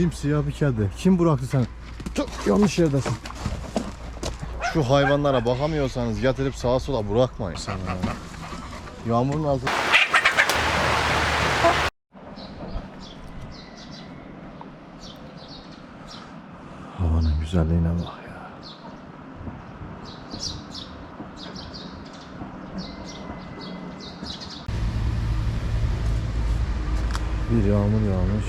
Simsiyah bir kedi. Kim bıraktı sen? Çok yanlış yerdesin. Şu hayvanlara bakamıyorsanız getirip sağa sola bırakmayın. Sana. Yağmurun altı. Havanın güzelliğine bak ya. Bir yağmur yağmış.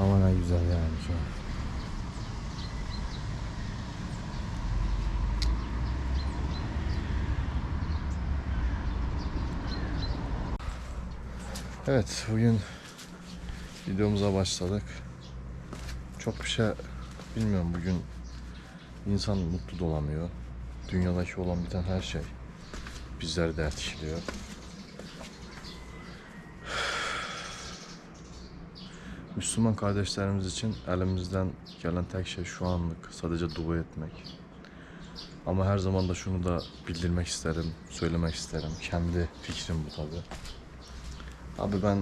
Hava ne güzel yani şu an. Evet bugün videomuza başladık. Çok bir şey bilmiyorum bugün insan mutlu da olamıyor. Dünyadaki olan biten her şey bizleri de etkiliyor. Müslüman kardeşlerimiz için elimizden gelen tek şey şu anlık sadece dua etmek. Ama her zaman da şunu da bildirmek isterim, söylemek isterim. Kendi fikrim bu tabi. Abi ben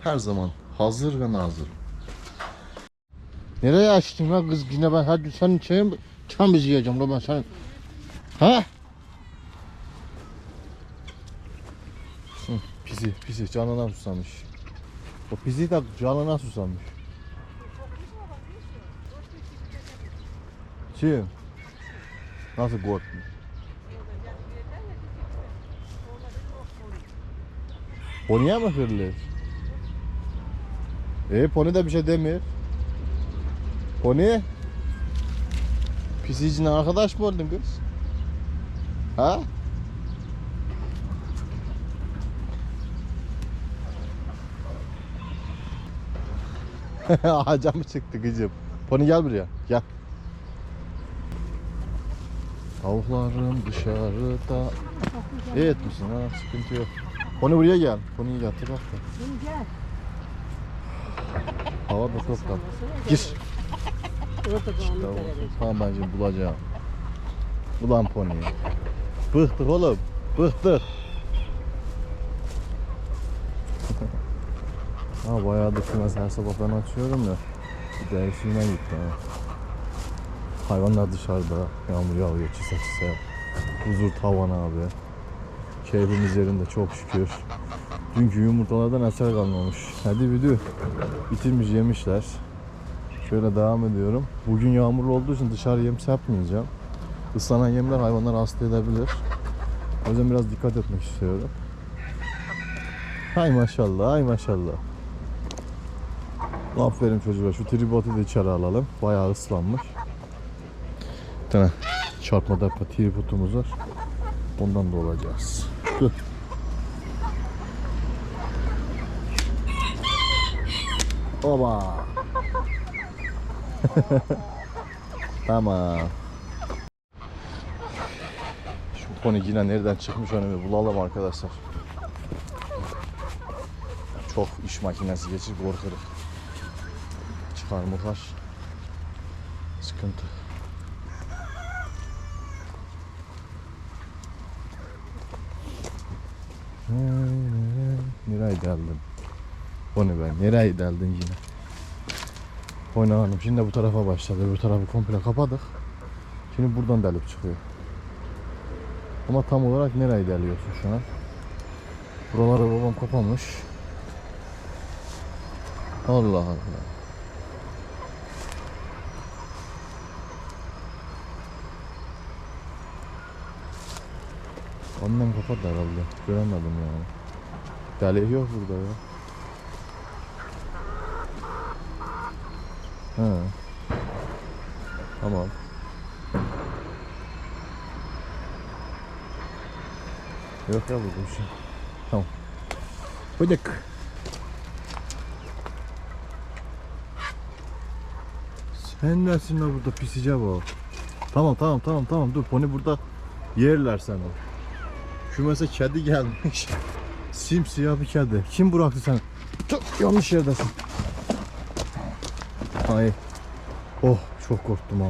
her zaman hazır ve nazırım. Nereye açtın lan kız yine ben hadi senin şeyin çam izleyeceğim lan ben senin. Ha? Pisi, pisi canına susamış. O pisi de canına susamış. Kim? Nasıl korktun? Poniye mi hırlıyor? E pony de bir şey demiyor. Pony? Pisicine arkadaş mı oldun kız? Ha? Ağaca mı çıktı kızım? Pony gel buraya. Gel. Tavuklarım dışarıda. İyi etmişsin ha sıkıntı yok. Pony buraya gel. Pony'yi getir bak da. Hava da çok tatlı. Gir. Tamam. Tamam ben şimdi bulacağım. Bulan Pony'yi. Bıktık oğlum. Bıktık. Ha bayağı da kümez her sabah ben açıyorum ya. Bir de eşiğine gitti ha. Hayvanlar dışarıda. Yağmur yağıyor çise çise. Huzur tavan abi. Keyfimiz yerinde çok şükür. Dünkü yumurtalardan eser kalmamış. Hadi video. Bitirmiş yemişler. Şöyle devam ediyorum. Bugün yağmurlu olduğu için dışarı yem serpmeyeceğim. Islanan yemler hayvanları hasta edebilir. O yüzden biraz dikkat etmek istiyorum. Hay maşallah, hay maşallah. Aferin çocuğa. Şu tribotu da içeri alalım. Bayağı ıslanmış. Bir tane çarpma darpa tribotumuz var. Ondan da olacağız. Dur. Oba. tamam. Şu konu yine nereden çıkmış bir bulalım arkadaşlar. Çok iş makinesi geçir korkarım. Çıkarmaklar sıkıntı. Geldin? O ne ben? Nereye geldin yine? Oyna hanım şimdi bu tarafa başladı. Bu tarafı komple kapadık. Şimdi buradan delip çıkıyor. Ama tam olarak nereye deliyorsun şu an? Buraları babam kapamış. Allah Allah. Annem kapattı herhalde. Göremedim yani. Deli yok burada ya. He. Tamam. Yok ya burada bir şey. Tamam. Bıdık. Sen nesin la burada pisice bak. Tamam tamam tamam tamam dur pony burada yerler seni. Şu mesela kedi gelmiş. Simsiyah bir kedi. Kim bıraktı sen? Çok yanlış yerdesin. Ay. Oh çok korktum ha.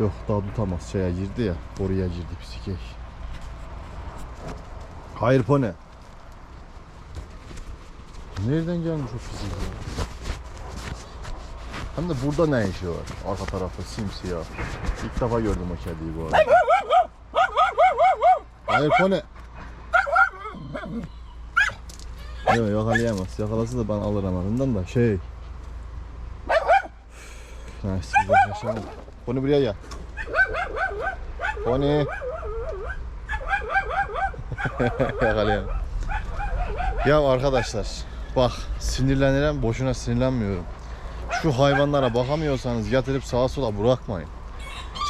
Yok daha tutamaz şeye girdi ya. Oraya girdi psikey. Hayır pone. Nereden gelmiş o fizik? Hem de burada ne işi var? Arka tarafta simsiyah. İlk defa gördüm o kediyi bu arada. Hayır pone. Yok yakalayamaz. Yakalasa da ben alırım anından da şey. Neyse uzaklaşalım. Pony buraya gel. Pony. Yakalayalım. Ya arkadaşlar bak sinirlenirim boşuna sinirlenmiyorum. Şu hayvanlara bakamıyorsanız getirip sağa sola bırakmayın.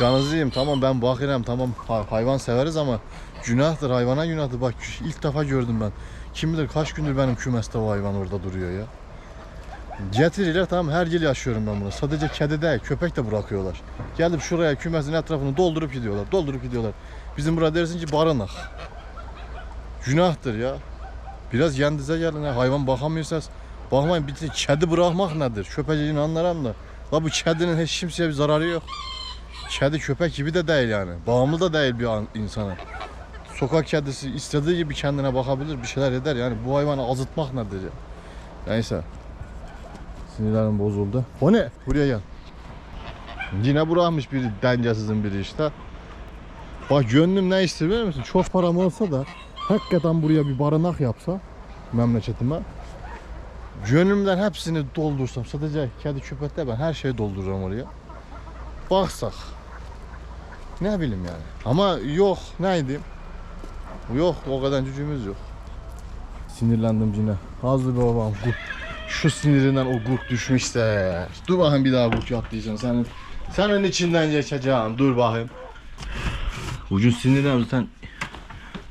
Canınızı yiyeyim tamam ben bakırım tamam hay- hayvan severiz ama günahtır hayvana günahtır. Bak ilk defa gördüm ben. Kim bilir kaç gündür benim kümeste o hayvan orada duruyor ya. Getirirler tamam her yıl yaşıyorum ben bunu. Sadece kedi değil köpek de bırakıyorlar. Gelip şuraya kümesin etrafını doldurup gidiyorlar. Doldurup gidiyorlar. Bizim burada dersin ki barınak. Günahtır ya. Biraz kendinize gelin. ha. Hayvan bakamıyorsanız bakmayın. Bir kedi bırakmak nedir? Köpeciğini anlarım da. La bu kedinin hiç kimseye bir zararı yok. Kedi köpek gibi de değil yani. Bağımlı da değil bir an- insana. Sokak kedisi istediği gibi kendine bakabilir, bir şeyler eder. Yani bu hayvanı azıtmak nedir ya? Neyse. Sinirlerim bozuldu. O ne? Buraya gel. Yine bırakmış biri dengesizin biri işte. Bak gönlüm ne istiyor biliyor musun? Çok param olsa da hakikaten buraya bir barınak yapsa memleketime gönlümden hepsini doldursam sadece kedi köpekte ben her şeyi dolduracağım oraya. Baksak. Ne bileyim yani. Ama yok neydi? Yok o kadar gücümüz yok. Sinirlendim yine. Hazır be babam. Şu sinirinden o gurk düşmüşse. Dur bakayım bir daha gurk yap diyeceksin. Senin, senin içinden geçeceğim. Dur bakayım. Bugün sinirden zaten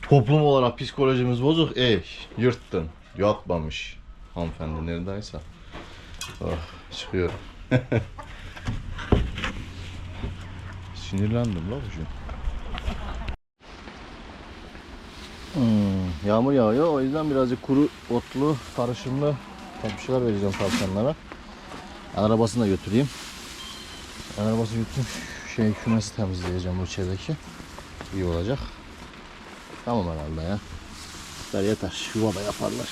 toplum olarak psikolojimiz bozuk. Ey yırttın. Yatmamış. Hanımefendi neredeyse. Oh, çıkıyorum. Sinirlendim la bugün. Hmm, yağmur yağıyor o yüzden birazcık kuru otlu karışımlı şeyler vereceğim tavşanlara. Arabasını da götüreyim. Arabası götürüp şey kümesi temizleyeceğim bu içerideki. İyi olacak. Tamam herhalde ya. Yeter yeter. Yuva da yaparlar.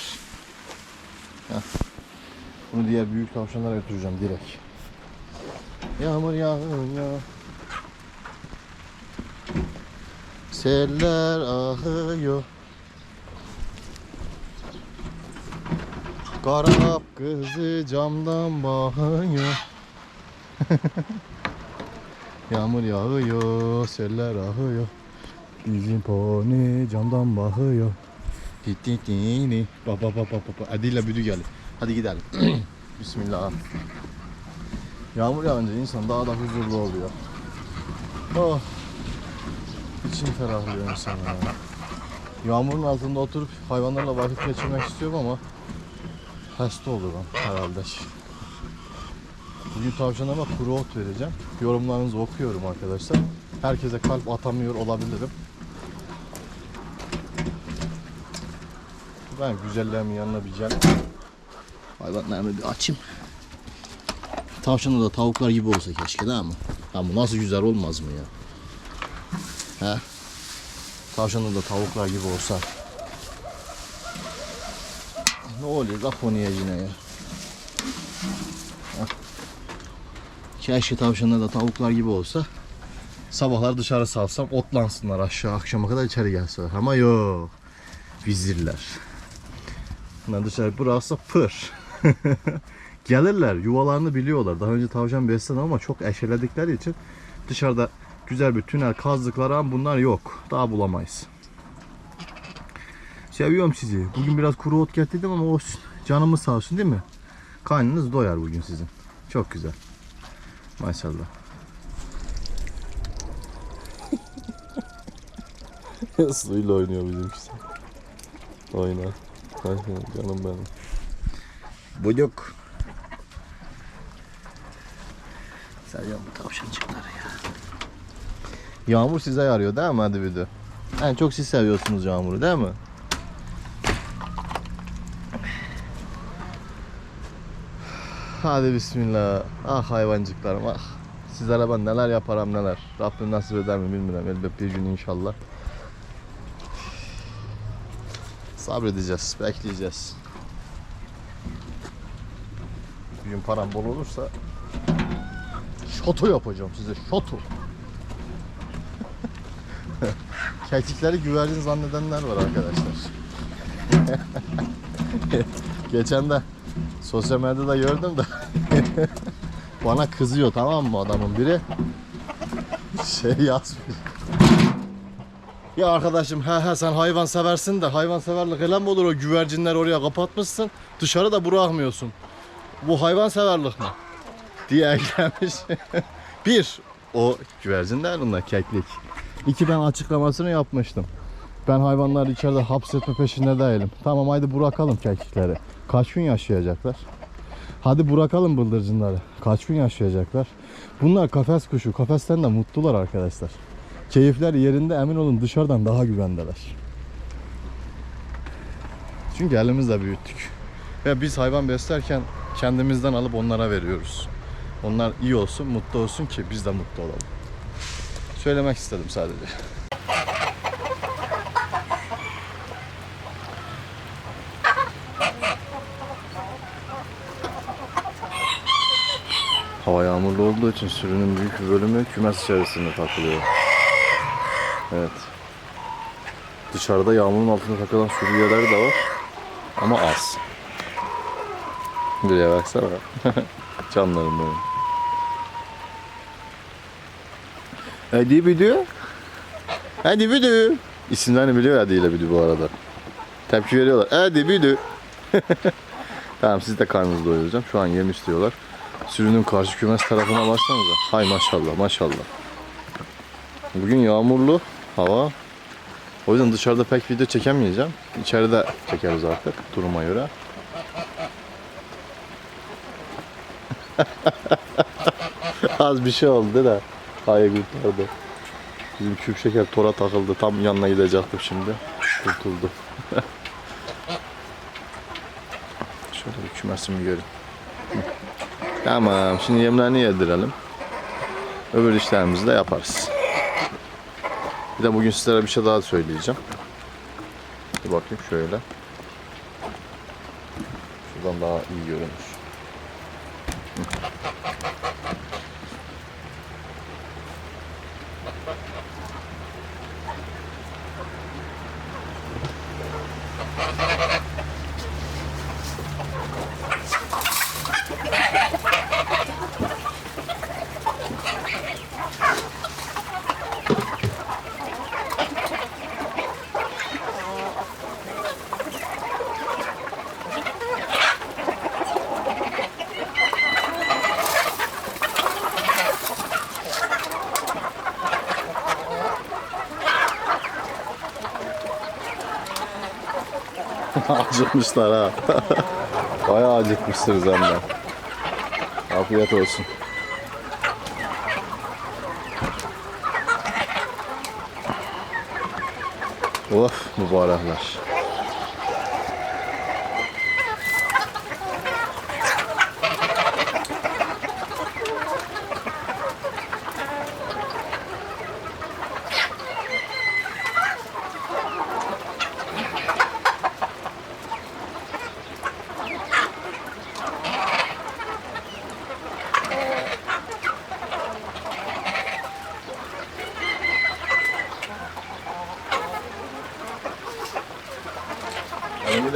Heh. Bunu diğer büyük tavşanlara götüreceğim direkt. Yağmur yağıyor. Seller ahıyor. Karap kızı camdan bakıyor. Yağmur yağıyor, seller ahıyor. Bizim pony camdan bakıyor. Tititini. Bak bak bak bak bak. Adıyla büdü geldi. Hadi gidelim. Bismillah. Yağmur yağınca insan daha da huzurlu oluyor. Oh. İçim ferahlıyor insan ya. Yağmurun altında oturup hayvanlarla vakit geçirmek istiyorum ama hasta olurum herhalde. Bugün tavşanlarıma kuru ot vereceğim. Yorumlarınızı okuyorum arkadaşlar. Herkese kalp atamıyor olabilirim. Ben güzellerimin yanına bir gel. Hayvanlarımı bir açayım. Tavşanı da tavuklar gibi olsa keşke değil mi? Ama nasıl güzel olmaz mı ya? He? Tavşanı da tavuklar gibi olsa. Ne oluyor la konuya yine ya? Keşke tavşanlar da tavuklar gibi olsa. Sabahlar dışarı salsam otlansınlar aşağı akşama kadar içeri gelseler. Ama yok. Vizirler. Bunlar dışarı bıraksa pır. Gelirler yuvalarını biliyorlar. Daha önce tavşan besledim ama çok eşeledikleri için dışarıda güzel bir tünel kazdıkları an bunlar yok. Daha bulamayız. Seviyorum sizi. Bugün biraz kuru ot getirdim ama olsun. Canımız sağ olsun değil mi? Karnınız doyar bugün sizin. Çok güzel. Maşallah. Suyla oynuyor bizimkisi. Oyna. Aynen canım benim. Bucuk. Seviyorum bu tavşancıkları. Yağmur size yarıyor değil mi hadi de? En çok siz seviyorsunuz yağmuru değil mi? Hadi bismillah. Ah hayvancıklarım ah. Sizlere ben neler yaparım neler. Rabbim nasip eder mi bilmiyorum. Elbet bir gün inşallah. Sabredeceğiz, bekleyeceğiz. Bir gün param bol olursa şoto yapacağım size şoto. Kekikleri güvercin zannedenler var arkadaşlar. Geçen de sosyal medyada gördüm de bana kızıyor tamam mı adamın biri şey yazmış. Ya arkadaşım he he sen hayvan seversin de hayvan severlik ele mi olur o güvercinler oraya kapatmışsın dışarı da bırakmıyorsun. Bu hayvan severlik mi? Diye eklemiş. Bir, o güvercin değil bunlar keklik. İki ben açıklamasını yapmıştım. Ben hayvanları içeride hapsetme peşinde değilim. Tamam haydi bırakalım kekikleri. Kaç gün yaşayacaklar? Hadi bırakalım bıldırcınları. Kaç gün yaşayacaklar? Bunlar kafes kuşu. Kafesten de mutlular arkadaşlar. Keyifler yerinde emin olun dışarıdan daha güvendeler. Çünkü elimizle büyüttük. Ve biz hayvan beslerken kendimizden alıp onlara veriyoruz. Onlar iyi olsun, mutlu olsun ki biz de mutlu olalım. Söylemek istedim sadece. Hava yağmurlu olduğu için sürünün büyük bir bölümü kümes içerisinde takılıyor. Evet. Dışarıda yağmurun altında takılan sürü üyeleri de var. Ama az. Buraya baksana. Canlarım benim. Hadi büdü. Hadi büdü. İsimlerini biliyor Hadi ile büdü bu arada. Tepki veriyorlar. Hadi büdü. tamam siz de karnınızı doyuracağım. Şu an yem istiyorlar. Sürünün karşı kümes tarafına baksanıza. Hay maşallah maşallah. Bugün yağmurlu hava. O yüzden dışarıda pek video çekemeyeceğim. İçeride çekeriz artık duruma göre. Az bir şey oldu da. Hayır kurtardı. Bizim küp şeker tora takıldı. Tam yanına gidecektim şimdi. Kurtuldu. Şöyle bir kümesimi görün. Tamam. Şimdi yemlerini yedirelim. Öbür işlerimizi de yaparız. Bir de bugün sizlere bir şey daha söyleyeceğim. Bir bakayım şöyle. Şuradan daha iyi görünür. Acıkmışlar ha. Bayağı acıkmışsınız hem de. Afiyet olsun. Of mübarekler.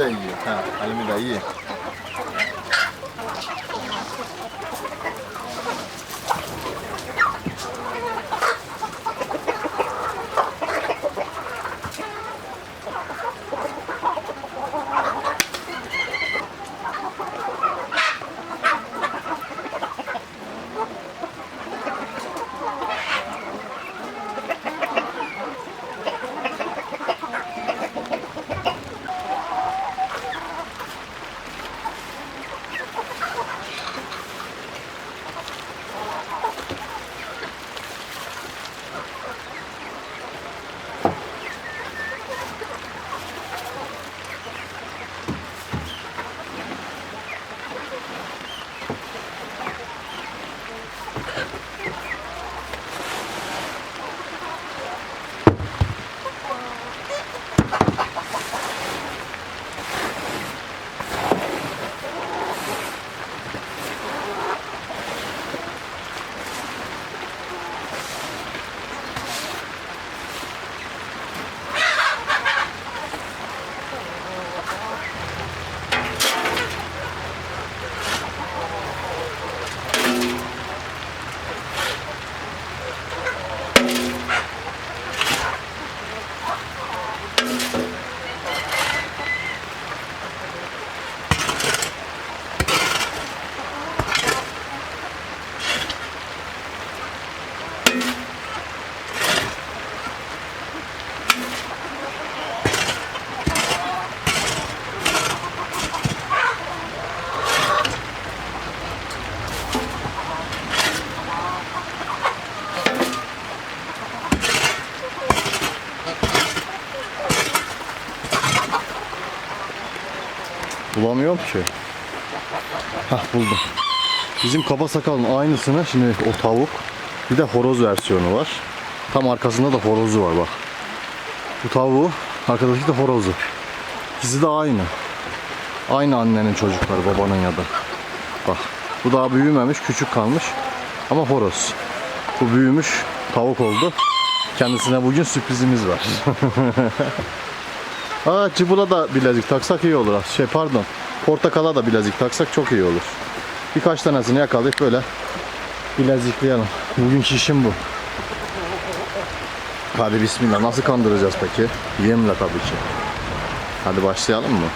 Halimi de iyi. Ha, halimi de iyi. Bulamıyorum ki. Hah buldum. Bizim kaba sakalın aynısını şimdi o tavuk bir de horoz versiyonu var. Tam arkasında da horozu var bak. Bu tavuğu arkadaki de horozu. İkisi de aynı. Aynı annenin çocukları babanın ya da. Bak bu daha büyümemiş küçük kalmış ama horoz. Bu büyümüş tavuk oldu. Kendisine bugün sürprizimiz var. Aa cıbula da bilezik taksak iyi olur. Şey pardon. Portakala da bilezik taksak çok iyi olur. Birkaç tanesini yakalayıp böyle bilezikleyelim. Bugünkü işim bu. Hadi bismillah. Nasıl kandıracağız peki? Yemle tabii ki. Hadi başlayalım mı?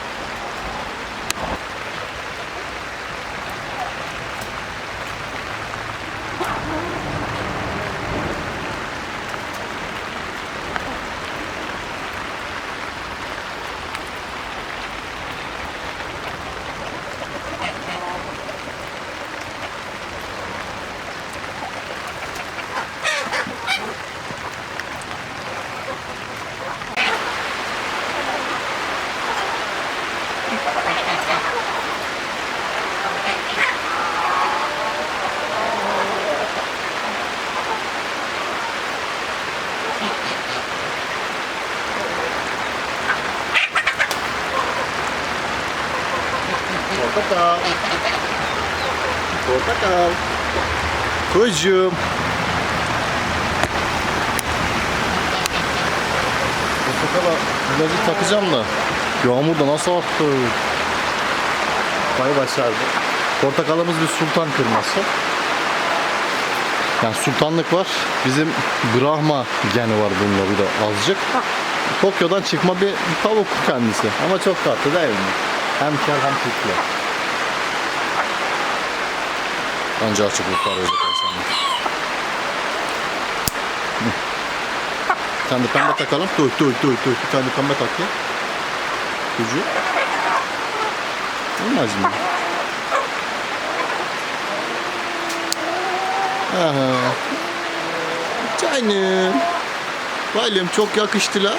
Portakal. Kuzucuğum. Portakala birazcık takacağım da. Yağmur da nasıl attı? Vay başardı. Portakalımız bir sultan kırması. Yani sultanlık var. Bizim Brahma geni var bunda bir de azıcık. Tokyo'dan çıkma bir, tavuk kendisi. Ama çok tatlı değil mi? Hem kel hem tüklü. Anca açıklıklar öyle sana. Bir tane pembe takalım. Dur dur dur dur. Bir tane de pembe takayım. Ucu. Olmaz mı? Aha. Canım. Valem çok yakıştılar.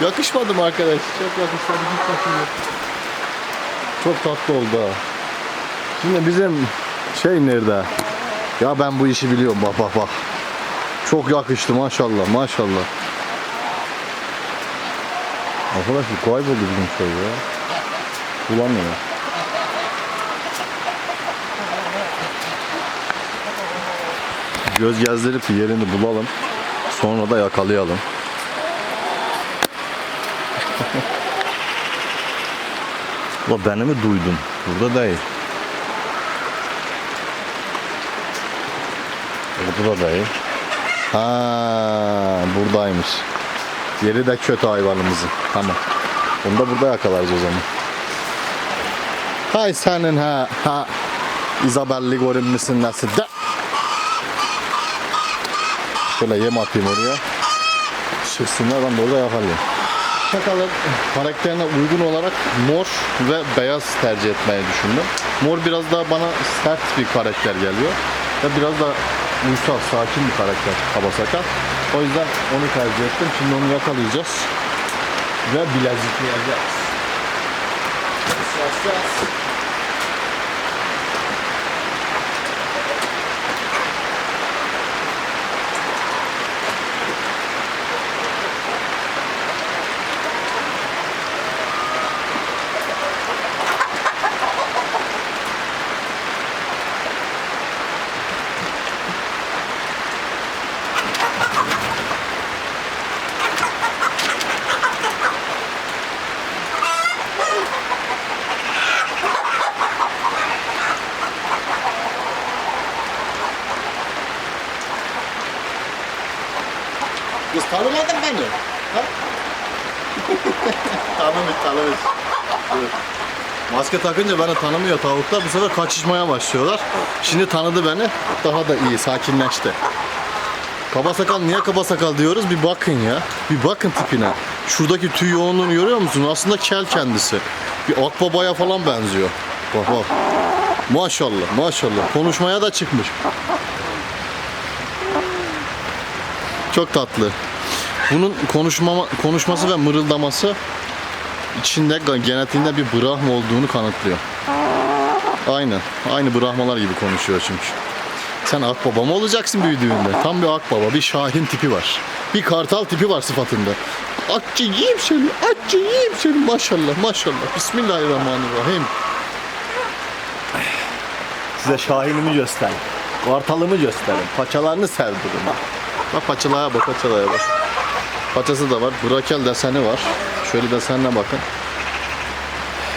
Yakışmadı mı arkadaş? Çok yakıştı. Çok tatlı oldu ha. Şimdi bizim şey nerede? Ya ben bu işi biliyorum bak bak bak. Çok yakıştı maşallah maşallah. Arkadaş bu kayboldu bizim şey ya. Bulamıyor. Göz gezdirip yerini bulalım. Sonra da yakalayalım. Ulan beni mi duydun? Burada değil. Burada da. Ha, buradaymış. Yeri de kötü hayvanımızın. Tamam. Onu da burada yakalarız o zaman. Hay senin ha ha. Isabelli görünmüşsün nasıl da. Şöyle yem atayım oraya. Çıksınlar ben de orada yakalayayım. Bakalım karakterine uygun olarak mor ve beyaz tercih etmeyi düşündüm. Mor biraz daha bana sert bir karakter geliyor. Ve biraz da uysal, sakin bir karakter kaba sakal. O yüzden onu tercih ettim. Şimdi onu yakalayacağız. Ve bilezikleyeceğiz. Yas, yas. Kız tanımadın beni. Tanımış tanımış. Maske takınca beni tanımıyor tavuklar. Bu sefer kaçışmaya başlıyorlar. Şimdi tanıdı beni. Daha da iyi, sakinleşti. Kaba sakal niye kaba sakal diyoruz? Bir bakın ya. Bir bakın tipine. Şuradaki tüy yoğunluğunu görüyor musun? Aslında kel kendisi. Bir akbabaya falan benziyor. Bak bak. Maşallah maşallah. Konuşmaya da çıkmış. Çok tatlı. Bunun konuşma, konuşması ve mırıldaması içinde genetiğinde bir Brahma olduğunu kanıtlıyor. Aynen. Aynı Brahmalar gibi konuşuyor çünkü. Sen akbaba mı olacaksın büyüdüğünde? Tam bir akbaba, bir şahin tipi var. Bir kartal tipi var sıfatında. Atçı yiyeyim seni, atçı yiyeyim seni. Maşallah, maşallah. Bismillahirrahmanirrahim. Size Şahin'imi göstereyim. Kartalımı göstereyim. Paçalarını sevdirin. Bak paçalara bak, paçalara bak. Paçası da var. Brakel deseni var. Şöyle desenine bakın.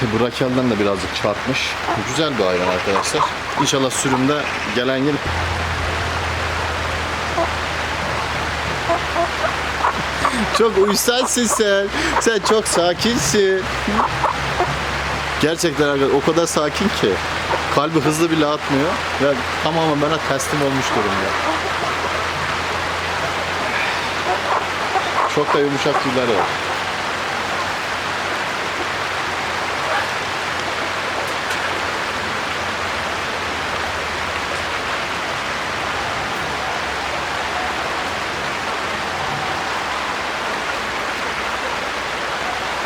Brakel'den de birazcık çarpmış. Güzel bir hayvan arkadaşlar. İnşallah sürümde gelen yıl Çok uysalsın sen. Sen çok sakinsin. Gerçekten arkadaşlar o kadar sakin ki. Kalbi hızlı bile atmıyor. Ve tamamen bana teslim olmuş durumda. Çok da yumuşak tüyleri var.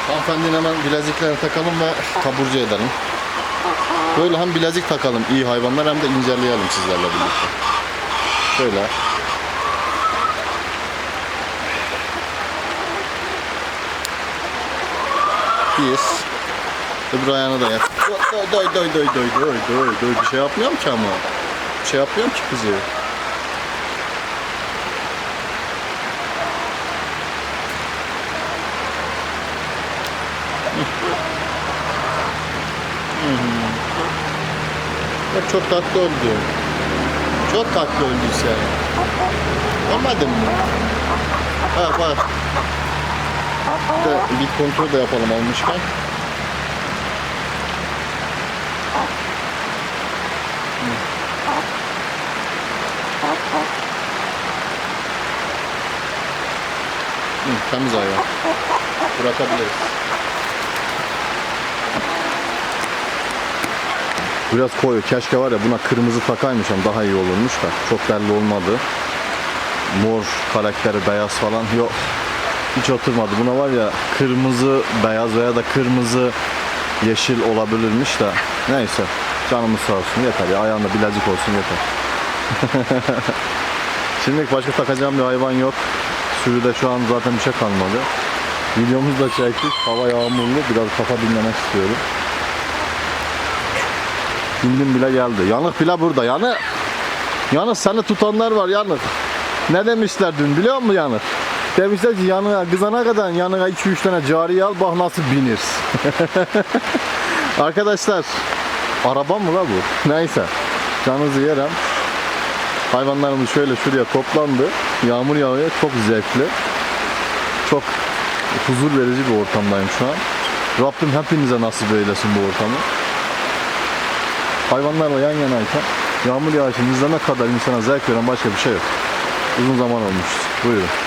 Hanımefendinin hemen bileziklerini takalım ve taburcu edelim. Böyle hem bilezik takalım iyi hayvanlar hem de inceleyelim sizlerle birlikte. Şöyle. Bir. Öbür ayağına da yap. Doy doy doy doy doy doy doy doy. Bir şey yapmıyorum ki ama. Bir şey yapmıyorum ki kızı. Bak çok tatlı oldu. Çok tatlı oldu sen. Olmadın mı? Bak bak. De bir kontrol de yapalım almışken. Hı, temiz hayvan. Bırakabiliriz. Biraz koyu. Keşke var ya buna kırmızı takaymışım daha iyi olurmuş da. Çok belli olmadı. Mor karakteri beyaz falan yok. Hiç oturmadı. Buna var ya kırmızı beyaz veya da kırmızı yeşil olabilirmiş de. Neyse. Canımız sağ olsun yeter ya. Ayağında bilezik olsun yeter. Şimdi başka takacağım bir hayvan yok. Sürüde şu an zaten bir şey kalmadı. Videomuzu da çektik. Hava yağmurlu. Biraz kafa dinlemek istiyorum. Bindim bile geldi. Yanık bile burada. Yanık. Yanık seni tutanlar var yanık. Ne demişler dün biliyor musun yanık? Demişler ki yanığa kızana kadar yanığa 2-3 tane cariye al bak nasıl binir. Arkadaşlar araba mı la bu? Neyse. Canınızı yerim. Hayvanlarımız şöyle şuraya toplandı. Yağmur yağıyor. Çok zevkli. Çok huzur verici bir ortamdayım şu an. Rabbim hepinize nasip eylesin bu ortamı hayvanlarla yan yanayken yağmur yağışını izlemek kadar insana zevk veren başka bir şey yok. Uzun zaman olmuş. Buyurun.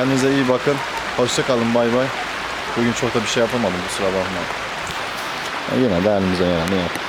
Kendinize iyi bakın. Hoşça kalın. Bay bay. Bugün çok da bir şey yapamadım kusura bakma. Yine de elimize yaranı yaptık.